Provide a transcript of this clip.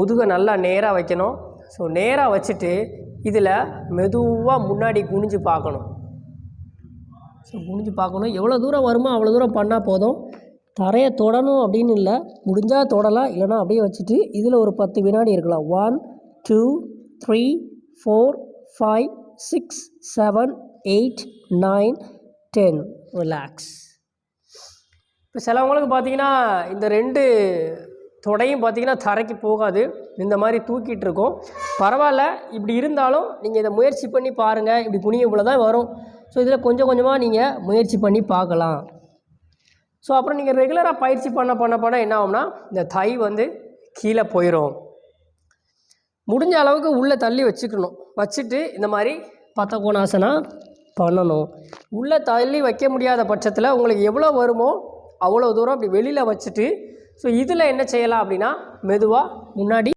முதுகை நல்லா நேராக வைக்கணும். ஸோ நேராக வச்சுட்டு இதில் மெதுவாக முன்னாடி குனிஞ்சு பார்க்கணும். ஸோ குனிஞ்சு பார்க்கணும். எவ்வளோ தூரம் வருமோ அவ்வளோ தூரம் பண்ணால் போதும். தரையை தொடணும் அப்படின்னு இல்லை. முடிஞ்சால் தொடலாம். இல்லைனா அப்படியே வச்சுட்டு இதில் ஒரு பத்து வினாடி இருக்கலாம். One two three four five six seven eight nine ten relax இப்போ சிலவங்களுக்கு பார்த்தீங்கன்னா இந்த ரெண்டு தொடையும் பார்த்தீங்கன்னா தரைக்கு போகாது. இந்த மாதிரி தூக்கிட்டு இருக்கோம் பரவாயில்ல இப்படி இருந்தாலும் நீங்கள் இதை முயற்சி பண்ணி பாருங்கள் இப்படி குனிய இவ்வளோ தான் வரும். ஸோ இதில் கொஞ்சம் கொஞ்சமாக நீங்கள் முயற்சி பண்ணி பார்க்கலாம். ஸோ அப்புறம் நீங்கள் ரெகுலராக பயிற்சி பண்ண பண்ண பண்ண என்ன ஆகும்னா இந்த தை வந்து கீழே போயிடும் முடிஞ்ச அளவுக்கு உள்ளே தள்ளி வச்சுக்கணும். வச்சுட்டு இந்த மாதிரி பத்த கோணாசனா பண்ணணும். உள்ளே தள்ளி வைக்க முடியாத பட்சத்தில் உங்களுக்கு எவ்வளோ வருமோ அவ்வளோ தூரம் அப்படி வெளியில் வச்சுட்டு ஸோ இதில் என்ன செய்யலாம் அப்படின்னா மெதுவாக முன்னாடி